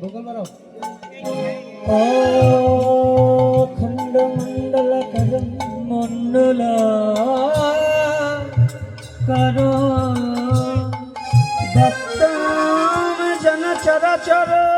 ભૂગોલ બરો ખંડ મંડલ કરમ મંડલ કરો દત્તમ જન ચરાચર